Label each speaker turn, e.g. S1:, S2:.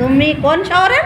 S1: তুমি কোন শহরে